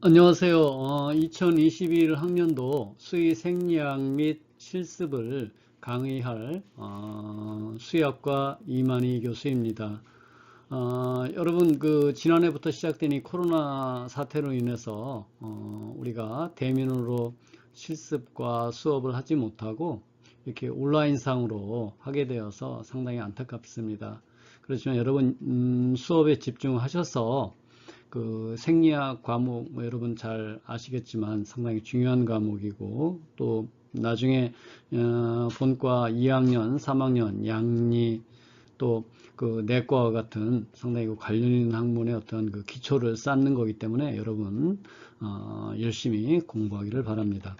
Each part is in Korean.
안녕하세요. 어, 2021 학년도 수의 생리학 및 실습을 강의할 어, 수의학과 이만희 교수입니다. 어, 여러분 그 지난해부터 시작된 이 코로나 사태로 인해서 어, 우리가 대면으로 실습과 수업을 하지 못하고 이렇게 온라인상으로 하게 되어서 상당히 안타깝습니다. 그렇지만 여러분 음, 수업에 집중하셔서 그 생리학 과목 뭐 여러분 잘 아시겠지만 상당히 중요한 과목이고 또 나중에 어, 본과 2학년, 3학년 양리 또 그 내과와 같은 상당히 그 관련 있는 학문의 어떤 그 기초를 쌓는 거기 때문에 여러분 어, 열심히 공부하기를 바랍니다.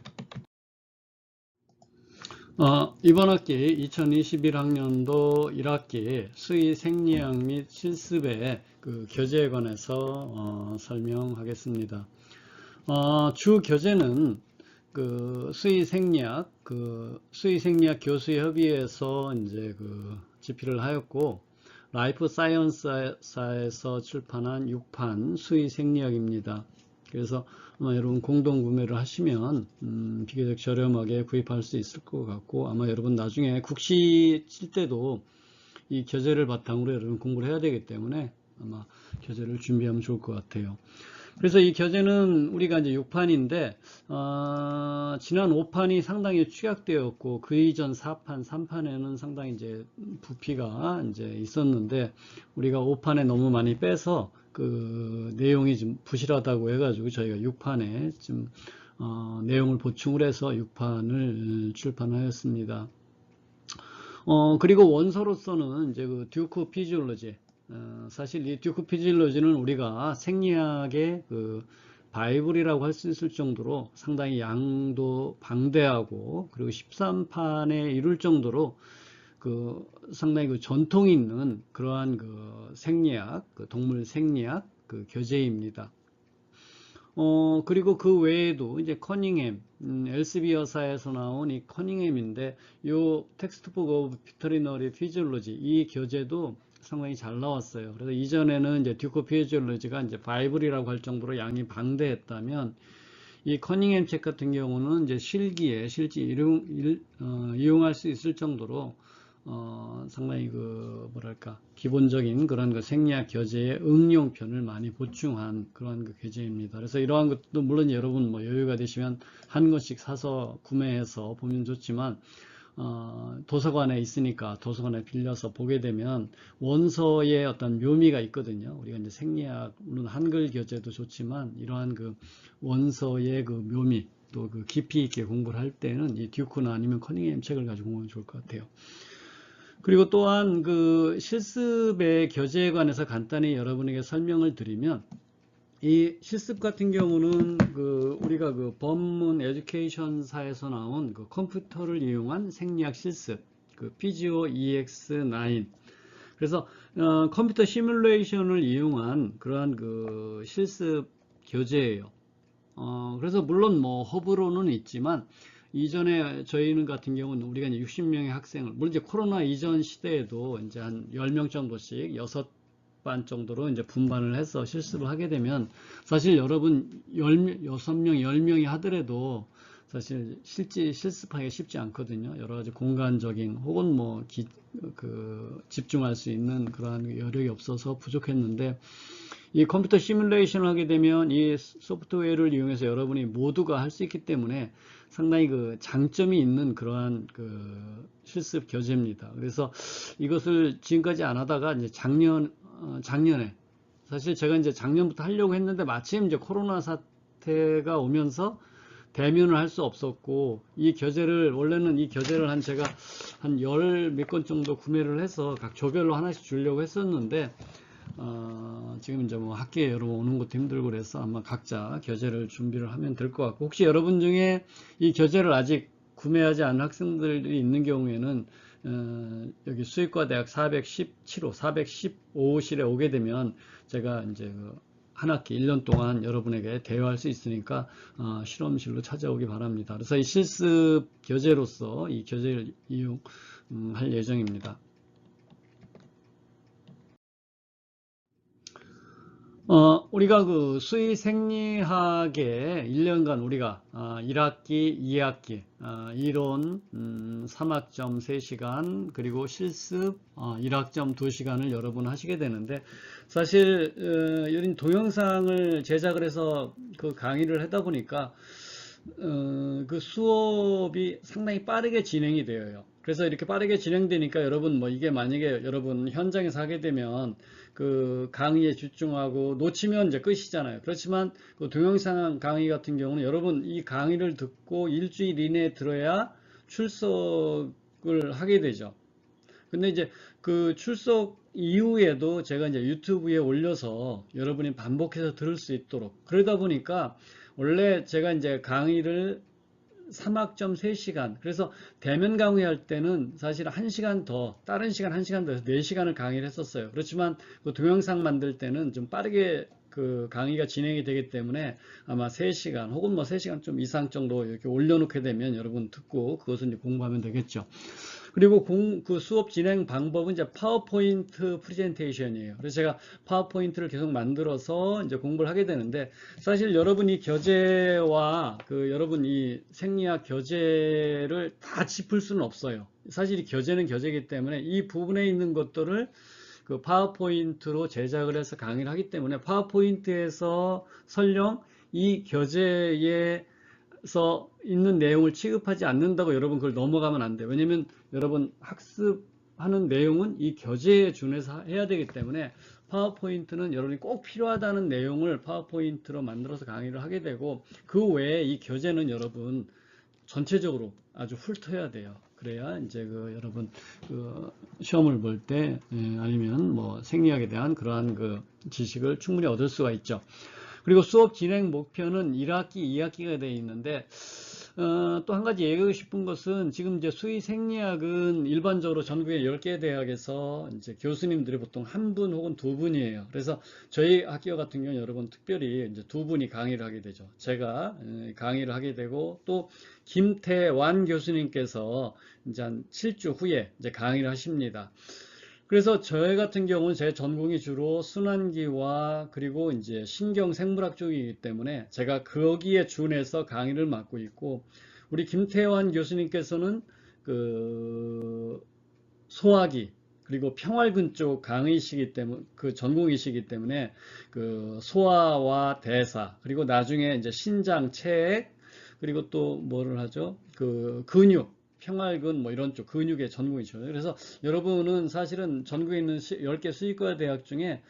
어, 이번 학기 2021학년도 1학기 수의 생리학 및 실습의 그 교재에 관해서 어, 설명하겠습니다. 어, 주 교재는 그 수의 생리학 그 수의 생리학 교수의 협의회에서 이제 그 집필을 하였고 라이프 사이언스사에서 출판한 6판 수의 생리학입니다. 그래서 아마 여러분 공동 구매를 하시면 음, 비교적 저렴하게 구입할 수 있을 것 같고 아마 여러분 나중에 국시 칠 때도 이 교재를 바탕으로 여러분 공부를 해야 되기 때문에 아마 교재를 준비하면 좋을 것 같아요. 그래서 이 교재는 우리가 이제 6판인데 어, 지난 5판이 상당히 축약되었고 그 이전 4판, 3판에는 상당히 이제 부피가 이제 있었는데 우리가 5판에 너무 많이 빼서 그 내용이 좀 부실하다고 해가지고 저희가 6판에 좀 어, 내용을 보충을 해서 6판을 출판하였습니다. 어, 그리고 원서로서는 이제 그 듀크 피지올로지 어, 사실 이 듀크 피지올로지는 우리가 생리학의 그 바이블이라고 할 수 있을 정도로 상당히 양도 방대하고 그리고 13판에 이룰 정도로 그 상당히 그 전통이 있는 그러한 그 생리학, 그 동물 생리학 그 교재입니다. 어, 그리고 그 외에도 이제 커닝햄, 음, 엘스비 여사에서 나온 이 커닝햄인데 요 텍스트북 오브 피터리너리 피지올로지 이 교재도 상당히 잘 나왔어요. 그래서 이전에는 이제 듀코 피지올로지가 이제 바이블이라고 할 정도로 양이 방대했다면 이 커닝햄 책 같은 경우는 이제 실기에 실제 이용, 일, 어, 이용할 수 있을 정도로 어, 상당히 그 뭐랄까 기본적인 그런 그 생리학 교재의 응용편을 많이 보충한 그런 그 교재입니다. 그래서 이러한 것도 물론 여러분 뭐 여유가 되시면 한 권씩 사서 구매해서 보면 좋지만 어, 도서관에 있으니까 도서관에 빌려서 보게 되면 원서의 어떤 묘미가 있거든요. 우리가 이제 생리학 물론 한글 교재도 좋지만 이러한 그 원서의 그 묘미 또 그 깊이 있게 공부를 할 때는 이 듀크나 아니면 커닝햄 책을 가지고 공부하면 좋을 것 같아요. 그리고 또한 그 실습의 교재에 관해서 간단히 여러분에게 설명을 드리면 이 실습 같은 경우는 그 우리가 그 법문 에듀케이션사에서 나온 그 컴퓨터를 이용한 생리학 실습 그 PGO EX9 그래서 어, 컴퓨터 시뮬레이션을 이용한 그러한 그 실습 교재예요. 어, 그래서 물론 뭐 허브로는 있지만 이전에 저희는 같은 경우는 우리가 이제 60명의 학생을 물론 이제 코로나 이전 시대에도 이제 한 10명 정도씩 6반 정도로 이제 분반을 해서 실습을 하게 되면 사실 여러분 10, 6명, 10명이 하더라도 사실 실제 실습하기 쉽지 않거든요. 여러 가지 공간적인 혹은 뭐 기, 그 집중할 수 있는 그러한 여력이 없어서 부족했는데 이 컴퓨터 시뮬레이션을 하게 되면 이 소프트웨어를 이용해서 여러분이 모두가 할 수 있기 때문에 상당히 그 장점이 있는 그러한 그 실습 교재입니다. 그래서 이것을 지금까지 안 하다가 이제 작년 어, 작년에 사실 제가 이제 작년부터 하려고 했는데 마침 이제 코로나 사태가 오면서 대면을 할 수 없었고 이 교재를 원래는 이 교재를 한 제가 한 열 몇 권 정도 구매를 해서 각 조별로 하나씩 주려고 했었는데 어, 지금 이제 뭐 학교에 여러 분 오는 것도 힘들고 그래서 아마 각자 교재를 준비를 하면 될 것 같고 혹시 여러분 중에 이 교재를 아직 구매하지 않은 학생들이 있는 경우에는 어, 여기 수의과 대학 417호, 415호실에 오게 되면 제가 이제 그한 학기 1년 동안 여러분에게 대화할 수 있으니까 어, 실험실로 찾아오기 바랍니다. 그래서 이 실습 교재로서 이 교재를 이용할 예정입니다. 어, 우리가 그 수의 생리학에 1년간 우리가 어, 1학기, 2학기, 어, 이론 음, 3학점 3시간, 그리고 실습 어, 1학점 2시간을 여러분 하시게 되는데 사실 어, 이런 동영상을 제작을 해서 그 강의를 하다 보니까 어, 그 수업이 상당히 빠르게 진행이 되어요. 그래서 이렇게 빠르게 진행되니까 여러분 뭐 이게 만약에 여러분 현장에서 하게 되면 그 강의에 집중하고 놓치면 이제 끝이잖아요. 그렇지만 그 동영상 강의 같은 경우는 여러분 이 강의를 듣고 일주일 이내에 들어야 출석을 하게 되죠. 근데 이제 그 출석 이후에도 제가 이제 유튜브에 올려서 여러분이 반복해서 들을 수 있도록 그러다 보니까 원래 제가 이제 강의를 3학점 3시간. 그래서 대면 강의할 때는 사실 1시간 더 다른 시간 1시간 더 해서 4시간을 강의를 했었어요. 그렇지만 그 동영상 만들 때는 좀 빠르게 그 강의가 진행이 되기 때문에 아마 3시간 혹은 뭐 3시간 좀 이상 정도 이렇게 올려놓게 되면 여러분 듣고 이제 공부하면 되겠죠 그리고 공, 그 수업 진행 방법은 이제 파워포인트 프레젠테이션이에요. 그래서 제가 파워포인트를 계속 만들어서 이제 공부를 하게 되는데 사실 여러분 이 교재와 그 여러분 이 생리학 교재를 다 짚을 수는 없어요. 사실 이 교재는 교재이기 때문에 이 부분에 있는 것들을 그 파워포인트로 제작을 해서 강의를 하기 때문에 파워포인트에서 설령 이 교재에 서 있는 내용을 취급하지 않는다고 여러분 그걸 넘어가면 안 돼요. 왜냐면 여러분 학습하는 내용은 이 교재에 준해서 해야 되기 때문에 파워포인트는 여러분이 꼭 필요하다는 내용을 파워포인트로 만들어서 강의를 하게 되고 그 외에 이 교재는 여러분 전체적으로 아주 훑어야 돼요. 그래야 이제 그 여러분 그 시험을 볼 때 아니면 뭐 생리학에 대한 그러한 그 지식을 충분히 얻을 수가 있죠. 그리고 수업 진행 목표는 1학기, 2학기가 되어 있는데 어, 또 한 가지 얘기하고 싶은 것은 지금 이제 수의 생리학은 일반적으로 전국의 10개 대학에서 이제 교수님들이 보통 한 분 혹은 두 분이에요. 그래서 저희 학교 같은 경우는 여러분 특별히 이제 두 분이 강의를 하게 되죠. 제가 강의를 하게 되고 또 김태완 교수님께서 이제 한 7주 후에 이제 강의를 하십니다. 그래서 저희 같은 경우는 제 전공이 주로 순환기와 그리고 이제 신경 생물학 쪽이기 때문에 제가 거기에 준해서 강의를 맡고 있고 우리 김태환 교수님께서는 그 소화기 그리고 평활근 쪽 강의시기 때문에 그 전공이시기 때문에 그 소화와 대사 그리고 나중에 이제 신장 체액 그리고 또 뭐를 하죠? 그 근육 평활근 뭐 이런 쪽 근육의 전공이죠. 그래서 여러분은 사실은 전국에 있는 10개 수의과 대학 중에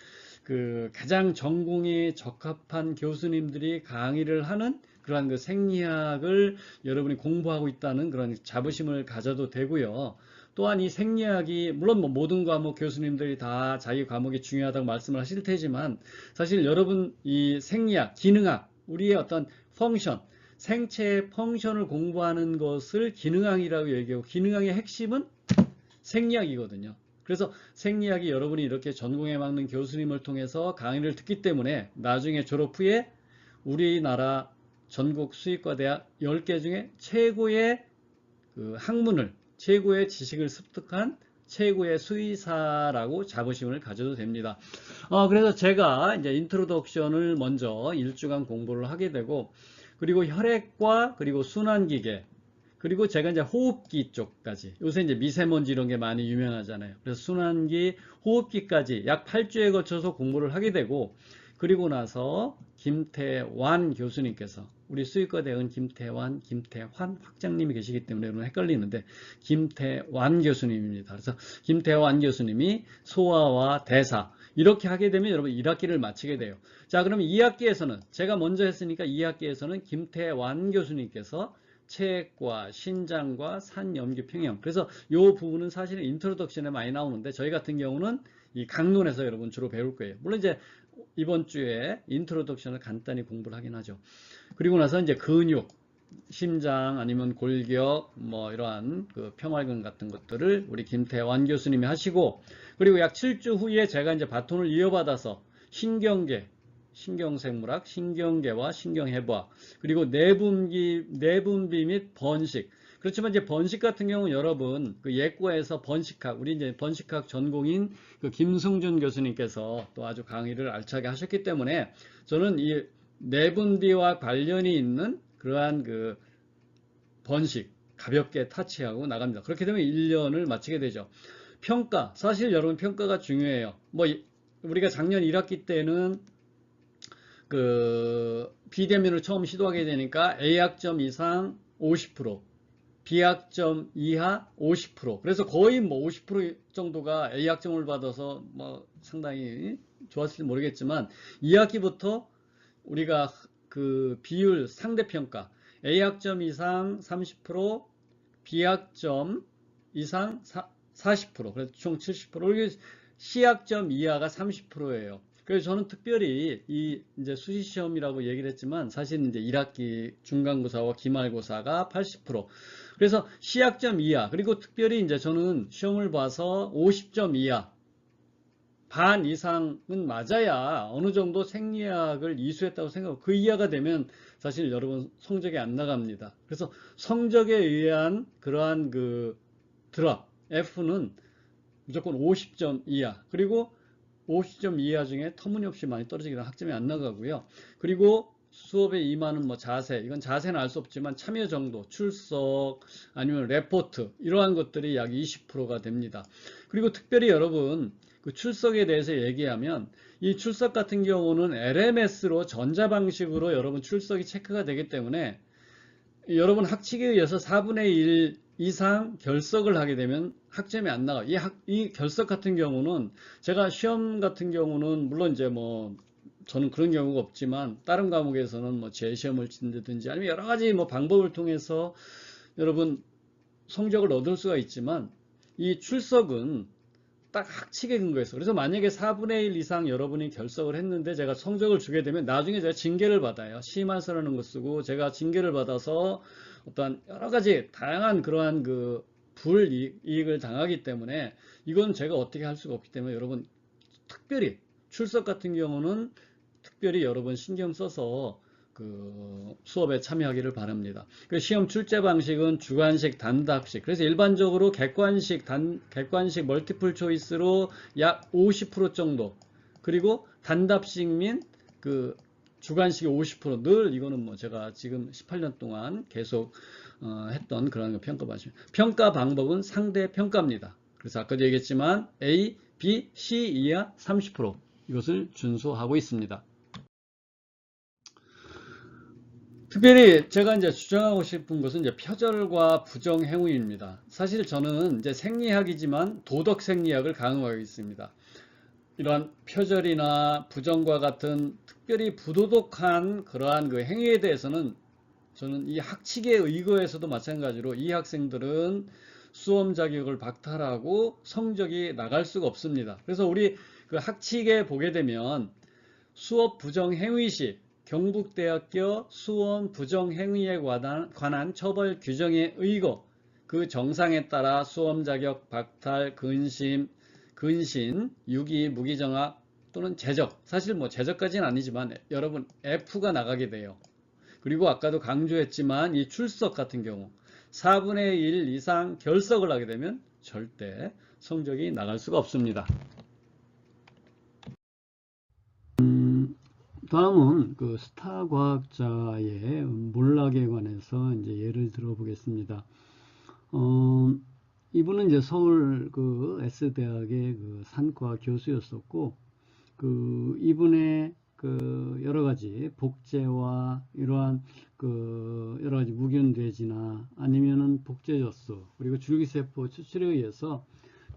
그 가장 전공에 적합한 교수님들이 강의를 하는 그러한 그 생리학을 여러분이 공부하고 있다는 그런 자부심을 가져도 되고요. 또한 이 생리학이 물론 뭐 모든 과목 교수님들이 다 자기 과목이 중요하다고 말씀을 하실 테지만 사실 여러분 이 생리학, 기능학, 우리의 어떤 펑션 생체의 펑션을 공부하는 것을 기능학이라고 얘기하고 기능학의 핵심은 생리학이거든요. 그래서 생리학이 여러분이 이렇게 전공에 맞는 교수님을 통해서 강의를 듣기 때문에 나중에 졸업 후에 우리나라 전국 수의과 대학 10개 중에 최고의 그 학문을 최고의 지식을 습득한 최고의 수의사라고 자부심을 가져도 됩니다. 어, 그래서 제가 이제 인트로덕션을 먼저 일주간 공부를 하게 되고 그리고 혈액과 그리고 순환기계 그리고 제가 이제 호흡기 쪽까지 요새 이제 미세먼지 이런 게 많이 유명하잖아요. 그래서 순환기, 호흡기까지 약 8주에 거쳐서 공부를 하게 되고 그리고 나서 김태완 교수님께서 우리 수의과 대원 김태완, 김태환 학장님이 계시기 때문에 헷갈리는데 김태완 교수님입니다. 그래서 김태완 교수님이 소화와 대사 이렇게 하게 되면 여러분 1학기를 마치게 돼요. 자, 그러면 2학기에서는 제가 먼저 했으니까 2학기에서는 김태완 교수님께서 체액과 신장과 산염기 평형. 그래서 이 부분은 사실은 인트로덕션에 많이 나오는데 저희 같은 경우는 이 강론에서 여러분 주로 배울 거예요. 물론 이제 이번 주에 인트로덕션을 간단히 공부를 하긴 하죠. 그리고 나서 이제 근육, 심장 아니면 골격 뭐 이러한 그 평활근 같은 것들을 우리 김태환 교수님이 하시고 그리고 약 7주 후에 제가 이제 바톤을 이어받아서 신경계, 신경생물학, 신경계와 신경해부학 그리고 내분기, 내분비 및 번식 그렇지만 이제 번식 같은 경우는 여러분 그 예과에서 번식학 우리 이제 번식학 전공인 그 김승준 교수님께서 또 아주 강의를 알차게 하셨기 때문에 저는 이 내분비와 관련이 있는 그러한 그 번식 가볍게 타치하고 나갑니다. 그렇게 되면 1년을 마치게 되죠. 평가 사실 여러분 평가가 중요해요. 뭐 이- 우리가 작년 1학기 때는 그 비대면을 처음 시도하게 되니까 A학점 이상 50%, B학점 이하 50%. 그래서 거의 뭐 50% 정도가 A학점을 받아서 뭐 상당히 좋았을지 모르겠지만 2학기부터 우리가 그 비율 상대평가 A학점 이상 30%, B학점 이상 40%, 그래서 총 70%, 이게 C학점 이하가 30%예요. 그래서 저는 특별히 이 이제 수시 시험이라고 얘기를 했지만 사실 이제 1학기 중간고사와 기말고사가 80%. 그래서 C학점 이하 그리고 특별히 이제 저는 시험을 봐서 50점 이하 반 이상은 맞아야 어느 정도 생리학을 이수했다고 생각하고 그 이하가 되면 사실 여러분 성적이 안 나갑니다. 그래서 성적에 의한 그러한 그 드랍 F는 무조건 50점 이하 그리고 50점 이하 중에 터무니없이 많이 떨어지게 되면 학점이 안 나가고요. 그리고 수업에 임하는 뭐 자세, 이건 자세는 알 수 없지만 참여 정도, 출석, 아니면 레포트, 이러한 것들이 약 20%가 됩니다. 그리고 특별히 여러분, 그 출석에 대해서 얘기하면 이 출석 같은 경우는 LMS로 전자 방식으로 여러분 출석이 체크가 되기 때문에 여러분 학칙에 의해서 4분의 1 이상 결석을 하게 되면 학점이 안 나가. 이, 학, 이 결석 같은 경우는 제가 시험 같은 경우는 물론 이제 뭐 저는 그런 경우가 없지만 다른 과목에서는 뭐 재시험을 친다든지 아니면 여러 가지 뭐 방법을 통해서 여러분 성적을 얻을 수가 있지만 이 출석은 딱 학칙에 근거해서 그래서 만약에 4분의 1 이상 여러분이 결석을 했는데 제가 성적을 주게 되면 나중에 제가 징계를 받아요. 시만서라는 거 쓰고 제가 징계를 받아서 어떤 여러 가지 다양한 그러한 그 불이익을 당하기 때문에 이건 제가 어떻게 할 수가 없기 때문에 여러분 특별히 출석 같은 경우는 특별히 여러분 신경 써서 그 수업에 참여하기를 바랍니다. 그 시험 출제 방식은 주관식, 단답식. 그래서 일반적으로 객관식, 단, 객관식 멀티플 초이스로 약 50% 정도. 그리고 단답식 및그 주관식이 50%늘 이거는 뭐 제가 지금 18년 동안 계속 어, 했던 그런 평가 방식. 평가 방법은 상대 평가입니다. 그래서 아까도 얘기했지만 A, B, C 이하 30% 이것을 준수하고 있습니다. 특별히 제가 이제 주장하고 싶은 것은 이제 표절과 부정 행위입니다. 사실 저는 이제 생리학이지만 도덕 생리학을 강조하고 있습니다. 이러한 표절이나 부정과 같은 특별히 부도덕한 그러한 그 행위에 대해서는 저는 이 학칙에 의거해서도 마찬가지로 이 학생들은 수험 자격을 박탈하고 성적이 나갈 수가 없습니다. 그래서 우리 그 학칙에 보게 되면 수업 부정 행위 시 경북대학교 수험 부정 행위에 관한, 관한 처벌 규정에 의거 그 정상에 따라 수험 자격 박탈 근심 근신 유기 무기정학 또는 제적 사실 뭐 제적까지는 아니지만 여러분 F가 나가게 돼요. 그리고 아까도 강조했지만 이 출석 같은 경우 4분의 1 이상 결석을 하게 되면 절대 성적이 나갈 수가 없습니다. 다음은 그 스타 과학자의 몰락에 관해서 이제 예를 들어보겠습니다. 어, 이분은 이제 서울 그 S대학의 그 산과 교수였었고, 그 이분의 그 여러 가지 복제와 이러한 그 여러 가지 무균 돼지나 아니면은 복제젖소 그리고 줄기세포 추출에 의해서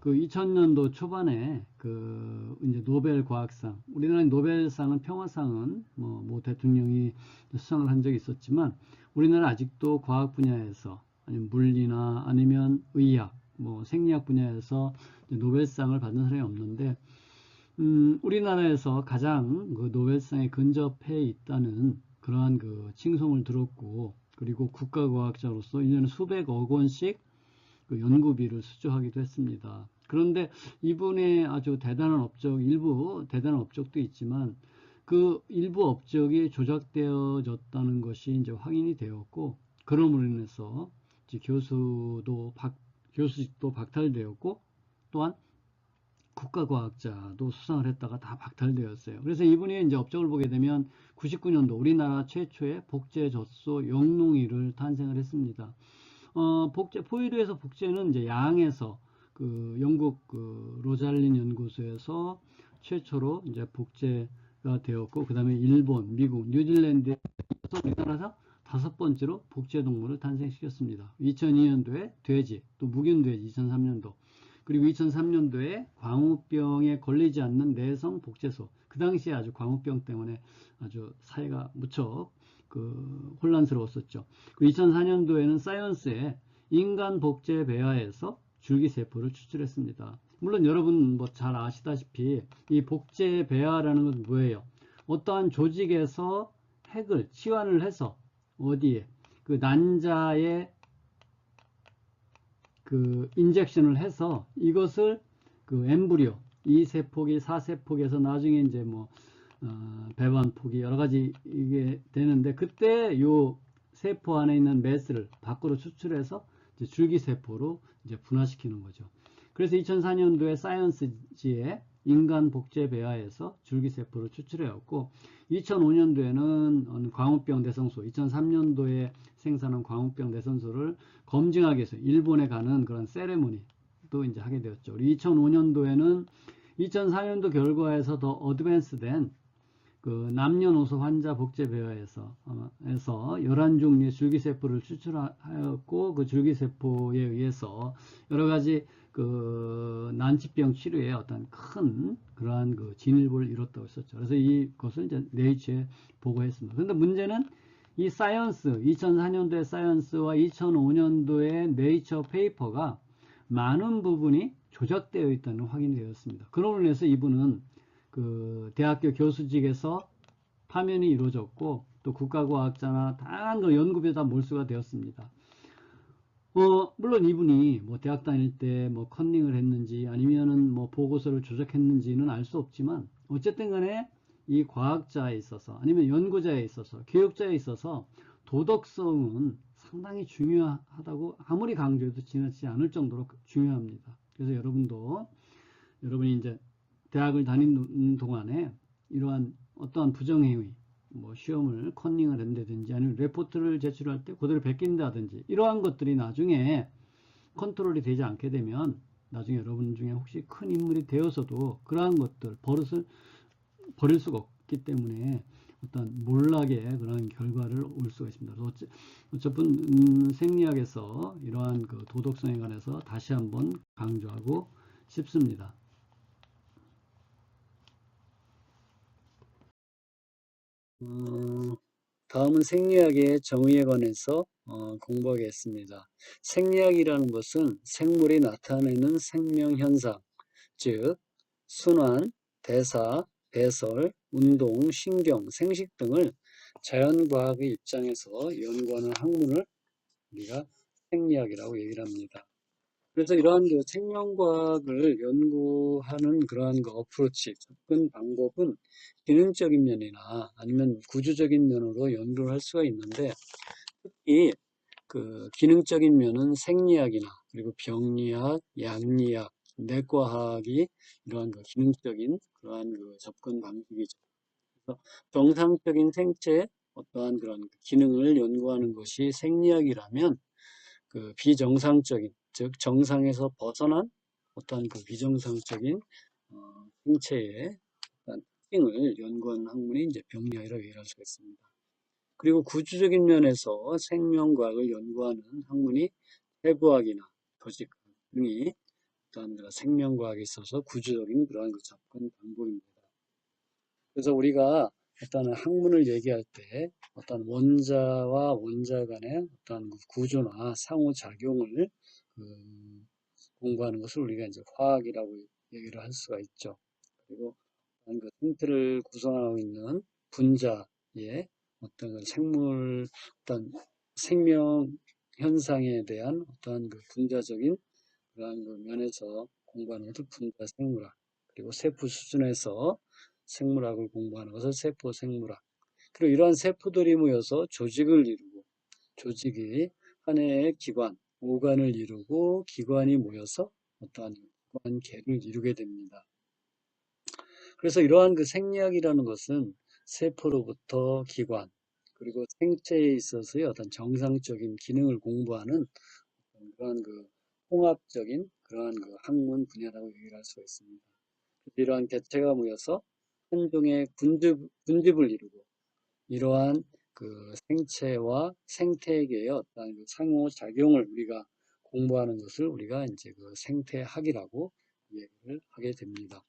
그 2000년도 초반에 그 이제 노벨 과학상 우리나라 노벨상은 평화상은 뭐, 뭐 대통령이 수상을 한 적이 있었지만 우리나라 아직도 과학 분야에서 아니면 물리나 아니면 의학 뭐 생리학 분야에서 노벨상을 받는 사람이 없는데 음, 우리나라에서 가장 그 노벨상에 근접해 있다는 그러한 그 칭송을 들었고 그리고 국가과학자로서 1년에 수백억 원씩 그 연구비를 수주하기도 했습니다. 그런데 이분의 아주 대단한 업적, 일부 대단한 업적도 있지만 그 일부 업적이 조작되어졌다는 것이 이제 확인이 되었고 그럼으로 인해서 교수도 박, 교수직도 박탈되었고 또한 국가과학자도 수상을 했다가 다 박탈되었어요. 그래서 이분이 이제 업적을 보게 되면 99년도 우리나라 최초의 복제 젖소 영농이를 탄생을 했습니다. 어, 복제, 포유류에서 복제는 이제 양에서 그 영국 그 로잘린 연구소에서 최초로 이제 복제가 되었고, 그 다음에 일본, 미국, 뉴질랜드에서 우리나라에서 다섯 번째로 복제 동물을 탄생시켰습니다. 2002년도에 돼지, 또 묵윤돼지 2003년도, 그리고 2003년도에 광우병에 걸리지 않는 내성 복제소. 그 당시에 아주 광우병 때문에 아주 사회가 무척 그 혼란스러웠었죠. 그 2004년도에는 사이언스에 인간 복제 배아에서 줄기세포를 추출했습니다. 물론 여러분 뭐 잘 아시다시피 이 복제 배아라는 건 뭐예요? 어떠한 조직에서 핵을 치환을 해서 어디에 그 난자의 그 인젝션을 해서 이것을 그 엠브리오 2세포기 4세포기에서 나중에 이제 뭐 어, 배반포기 여러 가지 이게 되는데 그때 요 세포 안에 있는 메스를 밖으로 추출해서 줄기세포로 이제 분화시키는 거죠. 그래서 2004년도에 사이언스지에 인간 복제 배아에서 줄기세포를 추출해왔고 2005년도에는 광우병 내성소 2003년도에 생산한 광우병 내성소를 검증하기 위해서 일본에 가는 그런 세레모니도 이제 하게 되었죠. 2005년도에는 2004년도 결과에서 더 어드밴스된 그 남녀노소 환자 복제 배아에서 어, 에서 11종류의 줄기세포를 추출하였고 그 줄기세포에 의해서 여러 가지 그 난치병 치료에 어떤 큰 그러한 그 진일보를 이뤘다고 했었죠. 그래서 이것을 이제 네이처에 보고했습니다. 그런데 문제는 이 사이언스 2004년도의 사이언스와 2005년도의 네이처 페이퍼가 많은 부분이 조작되어 있다는 확인이 되었습니다. 그로 인해서 이분은 그 대학교 교수직에서 파면이 이루어졌고 또 국가과학자나 다양한 그 연구비에 다 몰수가 되었습니다. 어, 물론 이분이 뭐 대학 다닐 때 뭐 컨닝을 했는지 아니면은 뭐 보고서를 조작했는지는 알 수 없지만 어쨌든 간에 이 과학자에 있어서 아니면 연구자에 있어서 교육자에 있어서 도덕성은 상당히 중요하다고 아무리 강조해도 지나치지 않을 정도로 중요합니다. 그래서 여러분도 여러분이 이제 대학을 다니는 동안에 이러한 어떠한 부정행위 뭐 시험을 컨닝을 한다든지 아니면 레포트를 제출할 때 그대로 베낀다든지 이러한 것들이 나중에 컨트롤이 되지 않게 되면 나중에 여러분 중에 혹시 큰 인물이 되어서도 그러한 것들 버릇을 버릴 수가 없기 때문에 어떤 몰락의 그런 결과를 올 수가 있습니다. 어째, 어차피 음, 생리학에서 이러한 그 도덕성에 관해서 다시 한번 강조하고 싶습니다. 어, 다음은 생리학의 정의에 관해서 어, 공부하겠습니다. 생리학이라는 것은 생물이 나타내는 생명현상, 즉 순환, 대사, 배설, 운동, 신경, 생식 등을 자연과학의 입장에서 연구하는 학문을 우리가 생리학이라고 얘기를 합니다. 그래서 이러한 그 생명과학을 연구하는 그러한 그 어프로치, 접근 방법은 기능적인 면이나 아니면 구조적인 면으로 연구를 할 수가 있는데 특히 그 기능적인 면은 생리학이나 그리고 병리학, 약리학, 내과학이 이러한 그 기능적인 그러한 그 접근 방식이죠. 그래서 정상적인 생체의 어떠한 그런 기능을 연구하는 것이 생리학이라면 그 비정상적인 즉 정상에서 벗어난 어떠한 그 비정상적인 어, 생체의 특징을 연구하는 학문이 이제 병리학이라고 얘기할 수가 있습니다. 그리고 구조적인 면에서 생명과학을 연구하는 학문이 해부학이나 조직 등이 그 생명과학에 있어서 구조적인 그러한 그 접근 방법입니다. 그래서 우리가 어떤 학문을 얘기할 때 어떤 원자와 원자 간의 어떤 그 구조나 상호작용을 그 공부하는 것을 우리가 이제 화학이라고 얘기를 할 수가 있죠. 그리고 그 생태를 구성하고 있는 분자의 어떤 그 생물 어떤 생명 현상에 대한 어떠한 그 분자적인 그러한 그 면에서 공부하는 것을 분자 생물학 그리고 세포 수준에서 생물학을 공부하는 것을 세포 생물학 그리고 이러한 세포들이 모여서 조직을 이루고 조직이 하나의 기관 오간을 이루고 기관이 모여서 어떠한 기관계를 이루게 됩니다. 그래서 이러한 그 생리학이라는 것은 세포로부터 기관 그리고 생체에 있어서의 어떤 정상적인 기능을 공부하는 그러한 그 통합적인 그러한 그 학문 분야라고 얘기를 할 수가 있습니다. 이러한 개체가 모여서 한 종의 군집, 군집을 이루고 이러한 그 생체와 생태계의 어떤 그 상호작용을 우리가 공부하는 것을 우리가 이제 그 생태학이라고 얘기를 하게 됩니다.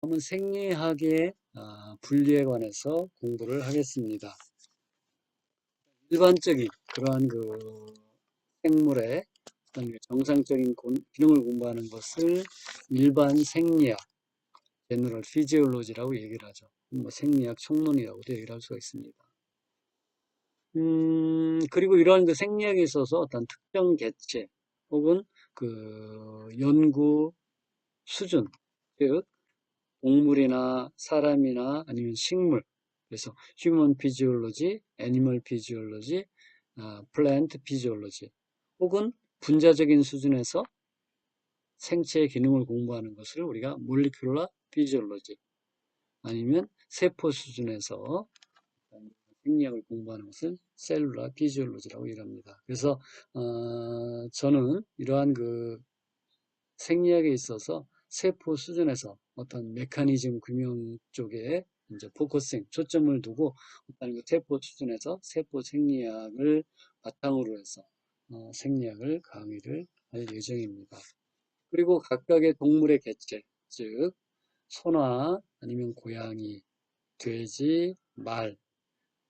다음은 생리학의 아, 분리에 관해서 공부를 하겠습니다. 일반적인 그러한 그 생물의 그 정상적인 기능을 공부하는 것을 일반 생리학, 제너럴 피지올로지라고 얘기를 하죠. 뭐 생리학 총론이라고도 얘기를 할 수가 있습니다. 음, 그리고 이러한 그 생리학에 있어서 어떤 특정 개체 혹은 그 연구 수준, 즉 동물이나 사람이나 아니면 식물, 그래서 physiology, animal physiology, 어, plant physiology, 혹은 분자적인 수준에서 생체의 기능을 공부하는 것을 우리가 molecular physiology, 아니면 세포 수준에서 생리학을 공부하는 것은 셀룰라 피지올로지라고 얘기합니다. 그래서 어, 저는 이러한 그 생리학에 있어서 세포 수준에서 어떤 메커니즘 규명 쪽에 이제 포커싱, 초점을 두고 어떤 그 세포 수준에서 세포 생리학을 바탕으로 해서 어, 생리학을 강의를 할 예정입니다. 그리고 각각의 동물의 개체, 즉 소나 아니면 고양이, 돼지, 말,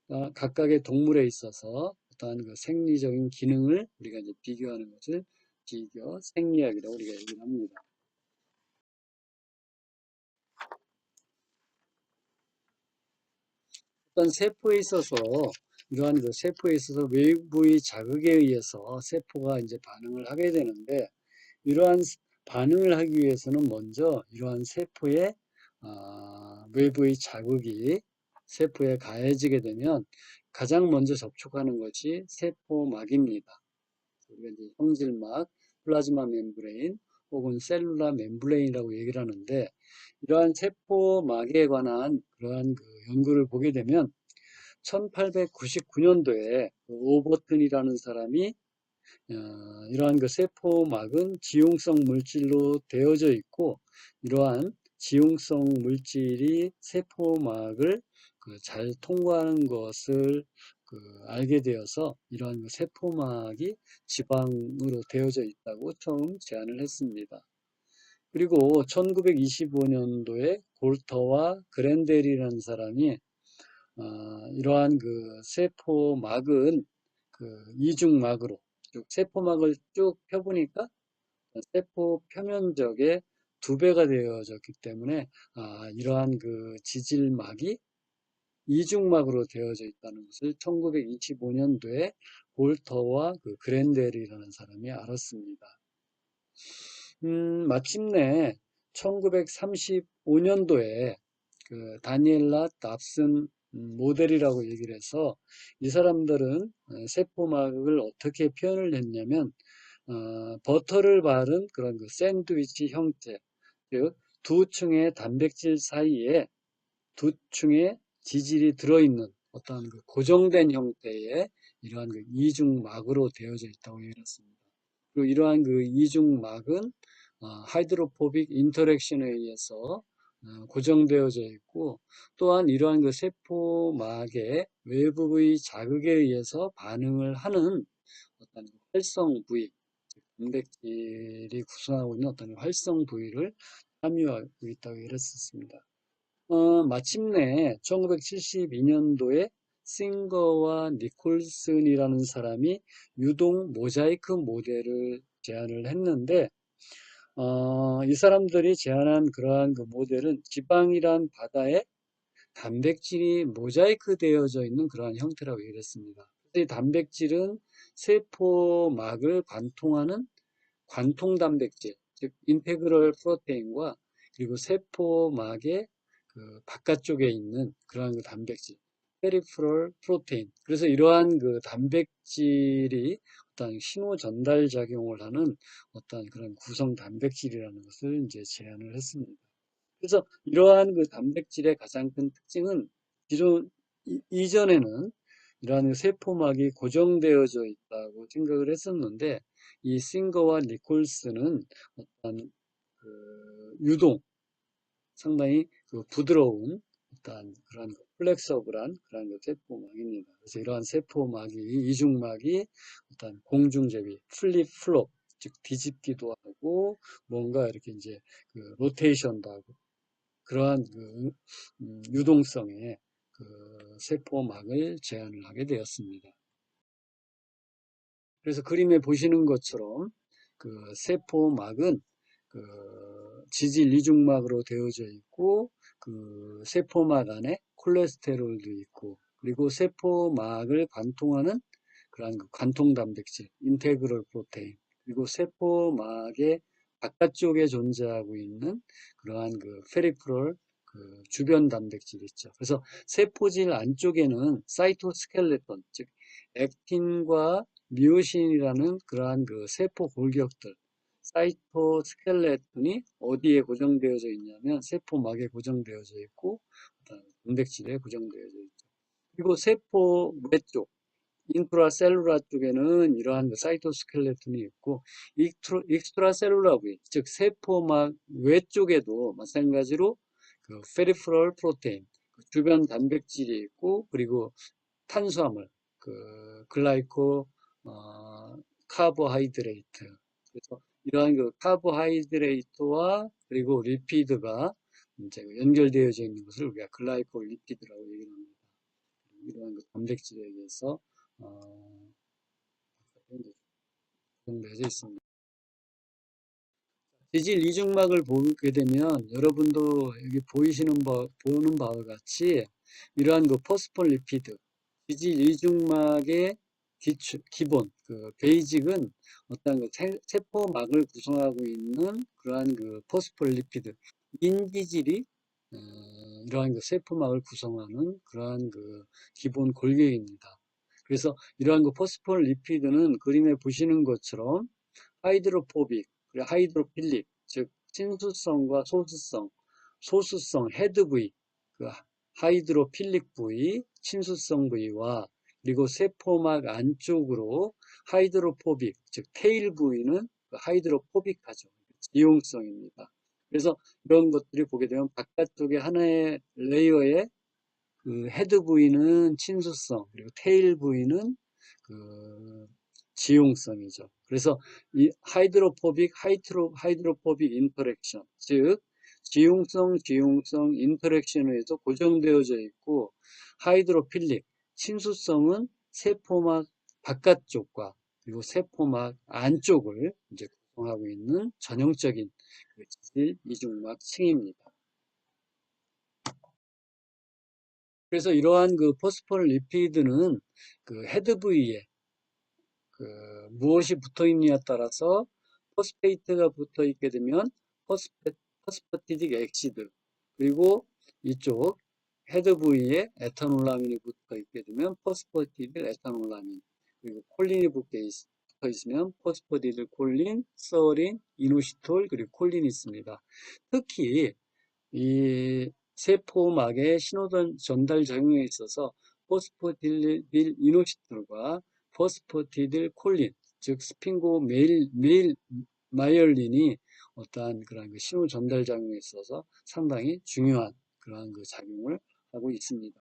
어, 각각의 동물에 있어서 어떠한 그 생리적인 기능을 우리가 이제 비교하는 것을 비교 생리학이라고 우리가 얘기를 합니다. 어떤 세포에 있어서 이러한 그 세포에 있어서 외부의 자극에 의해서 세포가 이제 반응을 하게 되는데 이러한 반응을 하기 위해서는 먼저 이러한 세포의 어, 외부의 자극이 세포에 가해지게 되면 가장 먼저 접촉하는 것이 세포막입니다. 우리가 이제 형질막, 플라즈마 멤브레인 혹은 셀룰라 멤브레인이라고 얘기를 하는데 이러한 세포막에 관한 그러한 그 연구를 보게 되면 1899년도에 그 오버튼이라는 사람이 어, 이러한 그 세포막은 지용성 물질로 되어져 있고 이러한 지용성 물질이 세포막을 그 잘 통과하는 것을 그 알게 되어서 이러한 그 세포막이 지방으로 되어져 있다고 처음 제안을 했습니다. 그리고 1925년도에 골터와 그랜델이라는 사람이 어, 이러한 그 세포막은 그 이중막으로 쭉 세포막을 쭉 펴보니까 세포 표면적의 두 배가 되어졌기 때문에 아, 이러한 그 지질막이 이중막으로 되어져 있다는 것을 1925년도에 볼터와 그 그랜델이라는 사람이 알았습니다. 음, 마침내 1935년도에 그 다니엘라 답슨 모델이라고 얘기를 해서 이 사람들은 세포막을 어떻게 표현을 했냐면 어, 버터를 바른 그런 그 샌드위치 형태 즉두 층의 단백질 사이에 두 층의 지질이 들어있는 어떤 그 고정된 형태의 이러한 그 이중막으로 되어져 있다고 얘기했습니다. 그리고 이러한 그 이중막은 어, 하이드로포빅 인터랙션에 의해서 어, 고정되어져 있고 또한 이러한 그 세포막의 외부의 자극에 의해서 반응을 하는 어떤 그 활성 부위, 단백질이 구성하고 있는 어떤 활성 부위를 함유하고 있다고 얘기했었습니다. 어, 마침내 1972년도에 싱거와 니콜슨이라는 사람이 유동 모자이크 모델을 제안을 했는데 어, 이 사람들이 제안한 그러한 그 모델은 지방이란 바다에 단백질이 모자이크 되어져 있는 그러한 형태라고 얘기했습니다. 이 단백질은 세포막을 관통하는 관통 단백질, 즉 인테그럴 프로테인과 그리고 세포막의 그 바깥쪽에 있는 그러한 그 단백질, 페리프럴 프로테인. 그래서 이러한 그 단백질이 어떤 신호 전달 작용을 하는 어떤 그런 구성 단백질이라는 것을 이제 제안을 했습니다. 그래서 이러한 그 단백질의 가장 큰 특징은 기존 이- 이전에는 이러한 그 세포막이 고정되어져 있다고 생각을 했었는데 이 싱거와 니콜스는 어떤 그 유동 상당히 그 부드러운 어떤 그런 플렉서블한 그런 그 세포막입니다. 그래서 이러한 세포막이 이중막이 어떤 공중제비 플립 플롭 즉 뒤집기도 하고 뭔가 이렇게 이제 그 로테이션도 하고 그러한 그 음, 유동성의 그 세포막을 제안을 하게 되었습니다. 그래서 그림에 보시는 것처럼 그 세포막은 그 지질 이중막으로 되어져 있고 그 세포막 안에 콜레스테롤도 있고 그리고 세포막을 관통하는 그러한 그 관통 단백질 인테그럴 프로테인 그리고 세포막의 바깥쪽에 존재하고 있는 그러한 그 페리프럴 그 주변 단백질 있죠. 그래서 세포질 안쪽에는 사이토스켈레톤 즉 액틴과 미오신이라는 그러한 그 세포 골격들 사이토스켈레톤이 어디에 고정되어져 있냐면 세포막에 고정되어져 있고 단백질에 고정되어져 있죠. 그리고 세포 외쪽 인트라셀루라 쪽에는 이러한 그 사이토스켈레톤이 있고 익트로, 익스트라셀루라 부위 즉 세포막 외쪽에도 마찬가지로 그 페리프럴 프로테인 그 주변 단백질이 있고 그리고 탄수화물 그 글라이코 어, 카보하이드레이트 그래서 이러한 그 카보하이드레이트와 그리고 리피드가 이제 연결되어져 있는 것을 우리가 글라이코 리피드라고 얘기를 합니다. 이러한 그 단백질에 의해서 어, 구성되어져 있습니다. 지질 이중막을 보게 되면 여러분도 여기 보이시는 바, 보는 바와 같이 이러한 그 포스폴리피드 지질 이중막의 기초, 기본 그 베이직은 어떤 그 세, 세포막을 구성하고 있는 그러한 그 포스폴리피드 인지질이 어, 이러한 그 세포막을 구성하는 그러한 그 기본 골격입니다. 그래서 이러한 그 포스폴리피드는 그림에 보시는 것처럼 하이드로포빅, 그리고 하이드로필릭, 즉 친수성과 소수성, 소수성 헤드 부위, 그 하이드로필릭 부위, 친수성 부위와 그리고 세포막 안쪽으로 하이드로포빅, 즉 테일 부위는 그 하이드로포빅하죠. 지용성입니다. 그래서 이런 것들이 보게 되면 바깥쪽에 하나의 레이어에 그 헤드 부위는 친수성, 그리고 테일 부위는 그 지용성이죠. 그래서 이 하이드로포빅, 하이드로, 하이드로포빅 인터랙션, 즉 지용성, 지용성 인터랙션에서 고정되어져 있고 하이드로필릭, 친수성은 세포막 바깥쪽과 그리고 세포막 안쪽을 이제 구성하고 있는 전형적인 그 지질 이중막 층입니다. 그래서 이러한 그 포스폴 리피드는 그 헤드 부위에 그 무엇이 붙어 있느냐에 따라서 포스페이트가 붙어 있게 되면 포스페, 포스파티딕 엑시드 그리고 이쪽 헤드 부위에 에탄올라민이 붙어 있게 되면 포스포티딜 에탄올라민 그리고 콜린이 붙어 있으면 포스포디딜 콜린, 서린, 이노시톨 그리고 콜린이 있습니다. 특히 이 세포막의 신호전 전달 작용에 있어서 포스포딜 이노시톨과 포스포티딜 콜린 즉 스핑고 메일, 메일 마이얼린이 어떠한 그런 그 신호 전달 작용에 있어서 상당히 중요한 그러한 그 작용을 하고 있습니다.